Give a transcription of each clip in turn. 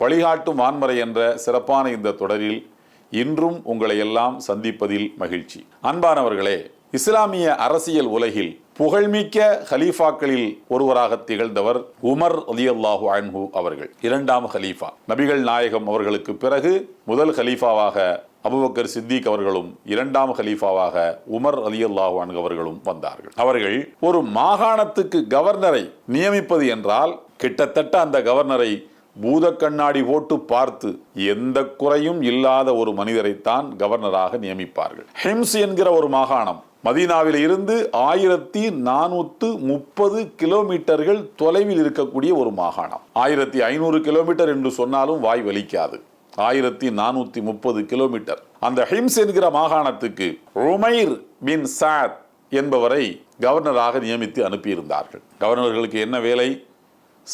வழிகாட்டும் வான்மறை என்ற சிறப்பான இந்த தொடரில் இன்றும் உங்களை எல்லாம் சந்திப்பதில் மகிழ்ச்சி. அன்பானவர்களே இஸ்லாமிய அரசியல் உலகில் புகழ்மிக்க ஹலீஃபாக்களில் ஒருவராக திகழ்ந்தவர் உமர் அலியல்லாஹு அன்ஹு அவர்கள். இரண்டாம் ஹலீஃபா. நபிகள் நாயகம் அவர்களுக்கு பிறகு முதல் ஹலீஃபாவாக அபுபக்கர் சித்திக் அவர்களும் இரண்டாம் ஹலீஃபாவாக உமர் அலியல்லாஹு அன்ஹு அவர்களும் வந்தார்கள். அவர்கள் ஒரு மாகாணத்துக்கு கவர்னரை நியமிப்பது என்றால் கிட்டத்தட்ட அந்த கவர்னரை பூத கண்ணாடி போட்டு பார்த்து எந்த குறையும் இல்லாத ஒரு மனிதரைத்தான் கவர்னராக நியமிப்பார்கள். ஹிம்ஸ் என்கிற ஒரு மாகாணம். மதீனாவில் இருந்து ஆயிரத்தி நானூத்து முப்பது கிலோமீட்டர்கள் தொலைவில் இருக்கக்கூடிய ஒரு மாகாணம். ஆயிரத்தி ஐநூறு கிலோமீட்டர் என்று சொன்னாலும் வாய் வலிக்காது. ஆயிரத்தி நானூத்தி முப்பது கிலோமீட்டர். அந்த ஹிம்ஸ் என்கிற மாகாணத்துக்கு ருமைர் பின் சாத் என்பவரை கவர்னராக நியமித்து அனுப்பியிருந்தார்கள். கவர்னர்களுக்கு என்ன வேலை?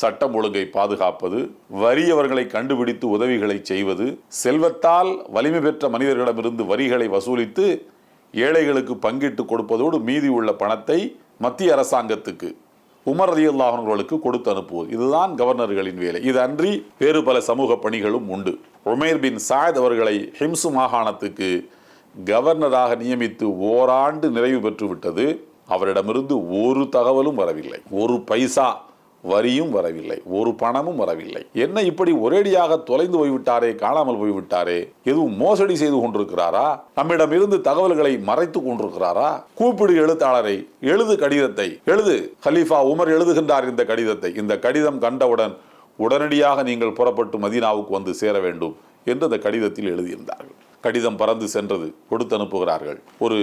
சட்டம் ஒழுங்கை பாதுகாப்பது வறியவர்களை கண்டுபிடித்து உதவிகளை செய்வது செல்வத்தால் வலிமை பெற்ற மனிதர்களிடமிருந்து வரிகளை வசூலித்து ஏழைகளுக்கு பங்கிட்டு கொடுப்பதோடு மீதி உள்ள பணத்தை மத்திய அரசாங்கத்துக்கு உமர் ரலியல்லாஹு கொடுத்து அனுப்புவது. இதுதான் கவர்னர்களின் வேலை. இது அன்றி வேறு பல சமூக பணிகளும் உண்டு. உமேர் பின் சாயத் அவர்களை ஹிம்சு மாகாணத்துக்கு கவர்னராக நியமித்து ஓராண்டு நிறைவு பெற்று விட்டது அவரிடமிருந்து ஒரு தகவலும் வரவில்லை. ஒரு பைசா வரியும் வரவில்லை ஒரு பணமும் வரவில்லை. என்ன இப்படி ஒரேடியாக தொலைந்து போய்விட்டாரே காணாமல் போய்விட்டாரே? எதுவும் மோசடி செய்து கொண்டிருக்கிறாரா? நம்மிடம் இருந்து தகவல்களை மறைத்து கொண்டிருக்கிறாரா? கூப்பிடு எழுத்தாளரை எழுது கடிதத்தை. எழுது. ஹலீஃபா உமர் எழுதுகின்றார் இந்த கடிதத்தை. இந்த கடிதம் கண்டவுடன் உடனடியாக நீங்கள் புறப்பட்டு மதீனாவுக்கு வந்து சேர வேண்டும் என்று அந்த கடிதத்தில் எழுதியிருந்தார்கள். கடிதம் பறந்து சென்றது கொடுத்து அனுப்புகிறார்கள் ஒரு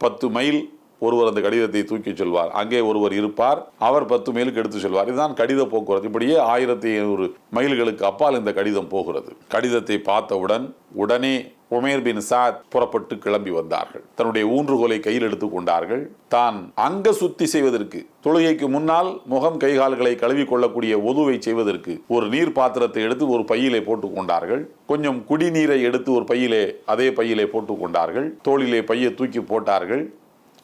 பத்து மைல் ஒருவர் அந்த கடிதத்தை தூக்கி செல்வார். அங்கே ஒருவர் இருப்பார். அவர் பத்து மைலுக்கு எடுத்து செல்வார். இதுதான் கடித போக்குவரத்து. இப்படியே ஆயிரத்தி ஐநூறு மைல்களுக்கு அப்பால் இந்த கடிதம் போகிறது. கடிதத்தை பார்த்தவுடன் உடனே உமேர் பின் சாத் புறப்பட்டு கிளம்பி வந்தார்கள். தன்னுடைய ஊன்றுகோலை கையில் எடுத்துக் கொண்டார்கள். தான் அங்க சுத்தி செய்வதற்கு தொழுகைக்கு முன்னால் முகம் கைகால்களை கழுவி கொள்ளக்கூடிய ஒதுவை செய்வதற்கு ஒரு நீர் பாத்திரத்தை எடுத்து ஒரு பையிலே போட்டுக் கொண்டார்கள். கொஞ்சம் குடிநீரை எடுத்து ஒரு பையிலே அதே பையிலே போட்டுக் கொண்டார்கள். தோளிலே பையை தூக்கி போட்டார்கள்.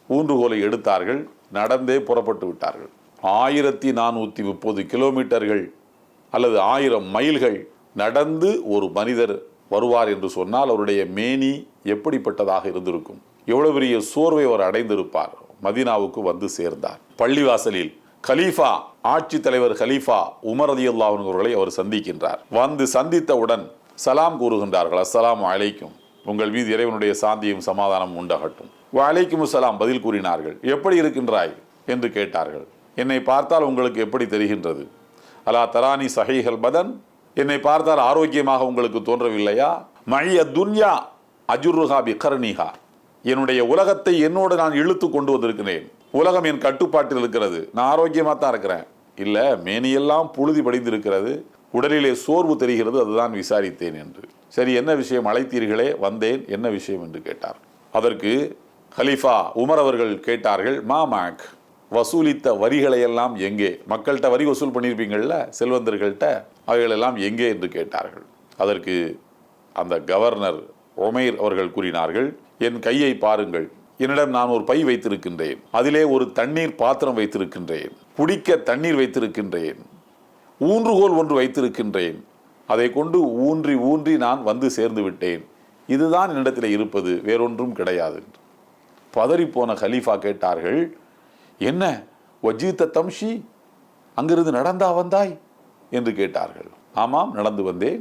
ஊன்றுகோலை எடுத்தார்கள் நடந்தே புறப்பட்டு விட்டார்கள். ஆயிரத்தி நானூற்றி முப்பது கிலோமீட்டர்கள் அல்லது ஆயிரம் மைல்கள் நடந்து ஒரு மனிதர் வருவார் என்று சொன்னால் அவருடைய மேனி எப்படிப்பட்டதாக இருந்திருக்கும்? எவ்வளவு பெரிய சோர்வை அவர் அடைந்திருப்பார்? மதீனாவுக்கு வந்து சேர்ந்தார். பள்ளிவாசலில் கலீஃபா ஆட்சி தலைவர் கலீஃபா உமர் அலி அவர்களை அவர் சந்திக்கின்றார். வந்து சந்தித்தவுடன் சலாம் கூறுகின்றார்கள் அஸ்லாம் அழைக்கும் உங்கள் மீது இறைவனுடைய சாந்தியும் சமாதானம் உண்டாகட்டும். வலைக்கும் சலாம் பதில் கூறினார்கள். எப்படி இருக்கின்றாய்? என்று கேட்டார்கள். என்னை பார்த்தால் உங்களுக்கு எப்படி தெரிகின்றது? அலா தரானி சஹீஹல் பதன். என்னை பார்த்தால் ஆரோக்கியமாக உங்களுக்கு தோன்றவில்லையா? மழிய துன்யா அஜுர்ஹா பிகர்னிஹா என்னுடைய உலகத்தை என்னோடு நான் இழுத்து கொண்டு வந்திருக்கிறேன். உலகம் என் கட்டுப்பாட்டில் இருக்கிறது. நான் ஆரோக்கியமாக தான் இருக்கிறேன். இல்லை மேனியெல்லாம் புழுதி படிந்திருக்கிறது. உடலிலே சோர்வு தெரிகிறது அதுதான் விசாரித்தேன் என்று. சரி என்ன விஷயம் அழைத்தீர்களே? வந்தேன். என்ன விஷயம்? என்று கேட்டார். அதற்கு ஹலீஃபா உமர் அவர்கள் கேட்டார்கள் மாமாக் வசூலித்த வரிகளை எல்லாம் எங்கே? மக்கள்கிட்ட வரி வசூல் பண்ணியிருப்பீங்கள்ல செல்வந்தர்கள்ட்ட அவைகளெல்லாம் எங்கே என்று கேட்டார்கள். அதற்கு அந்த கவர்னர் ஒமேர் அவர்கள் கூறினார்கள் என் கையை பாருங்கள் என்னிடம் நான் ஒரு பை வைத்திருக்கின்றேன் அதிலே ஒரு தண்ணீர் பாத்திரம் வைத்திருக்கின்றேன் குடிக்க தண்ணீர் வைத்திருக்கின்றேன் ஊன்றுகோல் ஒன்று வைத்திருக்கின்றேன் அதை கொண்டு ஊன்றி ஊன்றி நான் வந்து சேர்ந்து விட்டேன் இதுதான் என்னிடத்தில் இருப்பது வேறொன்றும் கிடையாது பதறிப்போன கலீஃபா கேட்டார்கள் என்ன வஜீத்த தம்ஷி அங்கிருந்து நடந்தா வந்தாய்? என்று கேட்டார்கள். ஆமாம் நடந்து வந்தேன்.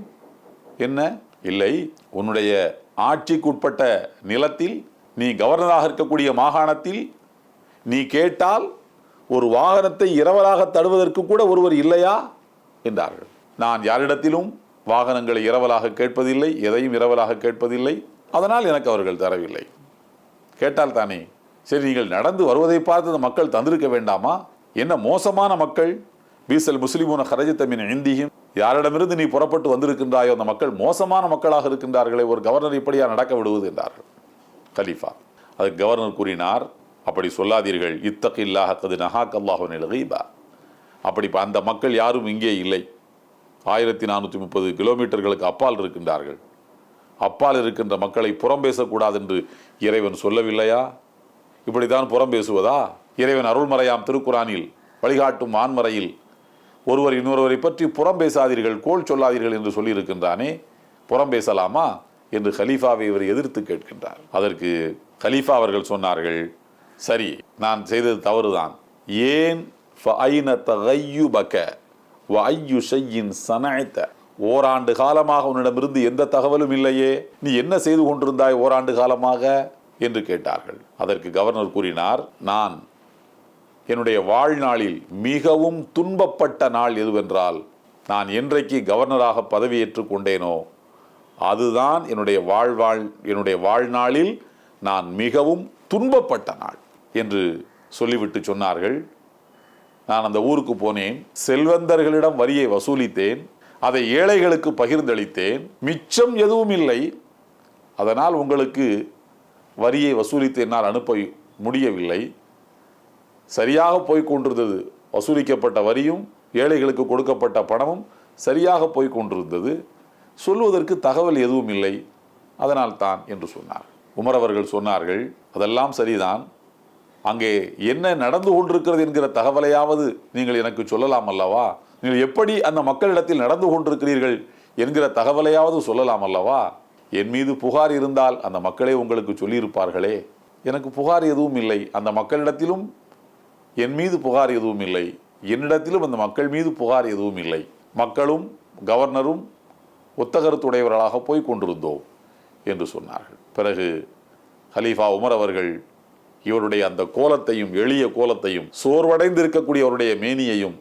என்ன இல்லை உன்னுடைய ஆட்சிக்குட்பட்ட நிலத்தில் நீ கவர்னராக இருக்கக்கூடிய மாகாணத்தில் நீ கேட்டால் ஒரு வாகனத்தை இரவலாக தடுவதற்கு கூட ஒருவர் இல்லையா? என்றார்கள். நான் யாரிடத்திலும் வாகனங்களை இரவலாக கேட்பதில்லை எதையும் இரவலாக கேட்பதில்லை அதனால் எனக்கு அவர்கள் தரவில்லை. கேட்டால் தானே சரி நீங்கள் நடந்து வருவதை பார்த்து மக்கள் தந்திருக்க வேண்டாமா? என்ன மோசமான மக்கள்? பீசல் முஸ்லிமூன ஹரஜத்தமின் இந்தியும் யாரிடமிருந்து நீ புறப்பட்டு வந்திருக்கின்றாயோ அந்த மக்கள் மோசமான மக்களாக இருக்கின்றார்களே ஒரு கவர்னர் இப்படியா நடக்க விடுவது என்றார்கள். கலீஃபா அதுக்கு கவர்னர் கூறினார் அப்படி சொல்லாதீர்கள். இத்தகில்லாக கது நஹாக் அல்லாஹு நிலகீபா அப்படி அந்த மக்கள் யாரும் இங்கே இல்லை. ஆயிரத்தி நானூற்றி முப்பது கிலோமீட்டர்களுக்கு அப்பால் இருக்கின்றார்கள். அப்பால் இருக்கின்ற மக்களை புறம் பேசக்கூடாது என்று இறைவன் சொல்லவில்லையா? இப்படித்தான் புறம் பேசுவதா? இறைவன் அருள்மறையாம் திருக்குறானில் வழிகாட்டும் ஆண்மறையில் ஒருவர் இன்னொருவரை பற்றி புறம் பேசாதீர்கள் கோல் சொல்லாதீர்கள் என்று சொல்லியிருக்கின்றானே புறம் பேசலாமா? என்று கலீஃபாவை இவர் எதிர்த்து கேட்கின்றார். அதற்கு கலீஃபா அவர்கள் சொன்னார்கள் சரி நான் செய்தது தவறுதான். ஏன்? ஃபஐன தகையுபக ஐயு ஷையின் சனஅத்த. ஓராண்டு காலமாக உன்னிடமிருந்து எந்த தகவலும் இல்லையே. நீ என்ன செய்து கொண்டிருந்தாய் ஓராண்டு காலமாக? என்று கேட்டார்கள். அதற்கு கவர்னர் கூறினார் நான் என்னுடைய வாழ்நாளில் மிகவும் துன்பப்பட்ட நாள் எதுவென்றால் நான் என்றைக்கு கவர்னராக பதவியேற்றுக் கொண்டேனோ அதுதான் என்னுடைய வாழ்வாழ் என்னுடைய வாழ்நாளில் நான் மிகவும் துன்பப்பட்ட நாள் என்று சொல்லிவிட்டு சொன்னார்கள். நான் அந்த ஊருக்கு போனேன் செல்வந்தர்களிடம் வரியை வசூலித்தேன் அதை ஏழைகளுக்கு பகிர்ந்தளித்தேன். மிச்சம் எதுவும் இல்லை. அதனால் உங்களுக்கு வரியை வசூலித்து என்னால் அனுப்ப முடியவில்லை. சரியாக போய் கொண்டிருந்தது. வசூலிக்கப்பட்ட வரியும் ஏழைகளுக்கு கொடுக்கப்பட்ட பணமும் சரியாக போய் கொண்டிருந்தது. சொல்வதற்கு தகவல் எதுவும் இல்லை. அதனால் தான் என்று சொன்னார். உமர் அவர்கள் சொன்னார்கள் அதெல்லாம் சரிதான். அங்கே என்ன நடந்து கொண்டிருக்கிறது என்கிற தகவலையாவது நீங்கள் எனக்கு சொல்லலாம் அல்லவா? நீங்கள் எப்படி அந்த மக்களிடத்தில் நடந்து கொண்டிருக்கிறீர்கள் என்கிற தகவலையாவது சொல்லலாம் அல்லவா? என் மீது புகார் இருந்தால் அந்த மக்களே உங்களுக்கு சொல்லியிருப்பார்களே. எனக்கு புகார் எதுவும் இல்லை. அந்த மக்களிடத்திலும் என் மீது புகார் எதுவும் இல்லை. என்னிடத்திலும் அந்த மக்கள் மீது புகார் எதுவும் இல்லை. மக்களும் கவர்னரும் ஒத்தகருத்துடையவர்களாக போய் கொண்டிருந்தோம் என்று சொன்னார்கள். பிறகு ஹலீஃபா உமர் அவர்கள் இவருடைய அந்த கோலத்தையும் எளிய கோலத்தையும் சோர்வடைந்து இருக்கக்கூடிய அவருடைய மேனியையும்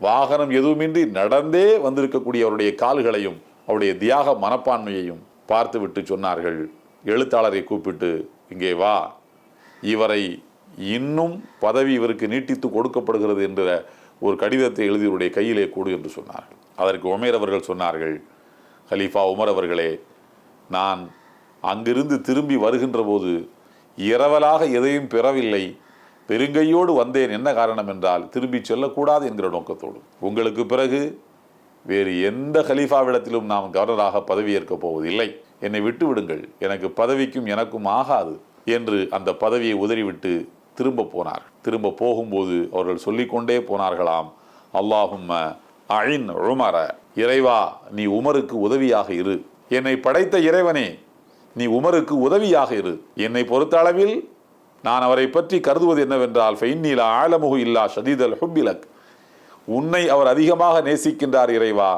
வாகனம் எதுவுமின்றி நடந்தே வந்திருக்கக்கூடிய அவருடைய கால்களையும் அவருடைய தியாக மனப்பான்மையையும் பார்த்துவிட்டு சொன்னார்கள். எழுத்தாளரை கூப்பிட்டு இங்கே வா. இவரை இன்னும் பதவி இவருக்கு நீட்டித்து கொடுக்கப்படுகிறது என்ற ஒரு கடிதத்தை எழுதியவருடைய கையிலே கொடு என்று சொன்னார்கள். அதற்கு உமேர் அவர்கள் சொன்னார்கள் ஹலீஃபா உமர் அவர்களே நான் அங்கிருந்து திரும்பி வருகின்ற போது இரவலாக எதையும் பெறவில்லை. பெருங்கையோடு வந்தேன். என்ன காரணம் என்றால் திரும்பி செல்லக்கூடாது என்கிற நோக்கத்தோடு. உங்களுக்கு பிறகு வேறு எந்த ஹலீஃபாவிடத்திலும் நாம் கவர்னராக பதவியேற்கப் போவதில்லை. என்னை விட்டு விடுங்கள் எனக்கு பதவிக்கும் எனக்கும் ஆகாது என்று அந்த பதவியை உதறிவிட்டு திரும்ப போனார். திரும்ப போகும்போது அவர்கள் சொல்லிக்கொண்டே போனார்களாம் அல்லாஹும்ம அழின் உமர. இறைவா நீ உமருக்கு உதவியாக இரு. என்னை படைத்த இறைவனே நீ உமருக்கு உதவியாக இரு. என்னை பொறுத்த அளவில் நான் அவரை பற்றி கருதுவது என்னவென்றால் ஃபைன்னீலா ஆழமுகு இல்லா ஷதீதல் ஹுப்பிலக். உன்னை அவர் அதிகமாக நேசிக்கின்றார் இறைவா.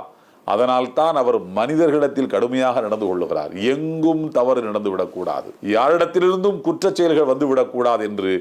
அதனால் தான் அவர் மனிதர்களிடத்தில் கடுமையாக நடந்து கொள்ளுகிறார். எங்கும் தவறு நடந்து விடக்கூடாது. யாரிடத்திலிருந்தும் குற்றச் செயல்கள் வந்து விடக்கூடாது என்று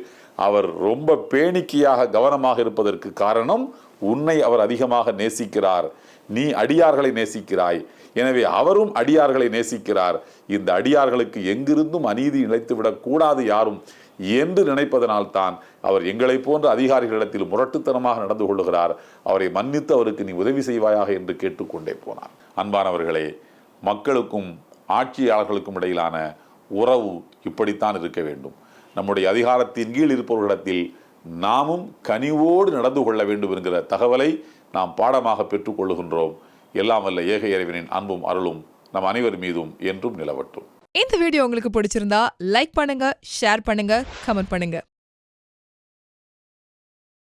அவர் ரொம்ப பேணிக்கையாக கவனமாக இருப்பதற்கு காரணம் உன்னை அவர் அதிகமாக நேசிக்கிறார். நீ அடியார்களை நேசிக்கிறாய். எனவே அவரும் அடியார்களை நேசிக்கிறார். இந்த அடியார்களுக்கு எங்கிருந்தும் அநீதி இழைத்து விடக்கூடாது யாரும் என்று நினைப்பதனால்தான் அவர் எங்களைப் போன்ற அதிகாரிகளிடத்தில் முரட்டுத்தனமாக நடந்து கொள்ளுகிறார். அவரை மன்னித்து அவருக்கு நீ உதவி செய்வாயாக என்று கேட்டுக்கொண்டே போனார் அன்பானவர்களே மக்களுக்கும் ஆட்சியாளர்களுக்கும் இடையிலான உறவு இப்படித்தான் இருக்க வேண்டும். நம்முடைய அதிகாரத்தின் கீழ் இருப்பவர்களிடத்தில் நாமும் கனிவோடு நடந்து கொள்ள வேண்டும் என்கிற தகவலை நாம் பாடமாக பெற்றுக்கொள்ளுகின்றோம் எல்லாம் வல்ல ஏக இறைவனின் அன்பும் அருளும் நம் அனைவர் மீதும் என்றும் நிலவட்டும். இந்த வீடியோ உங்களுக்கு பிடிச்சிருந்தா லைக் பண்ணுங்க ஷேர் பண்ணுங்க கமெண்ட் பண்ணுங்க.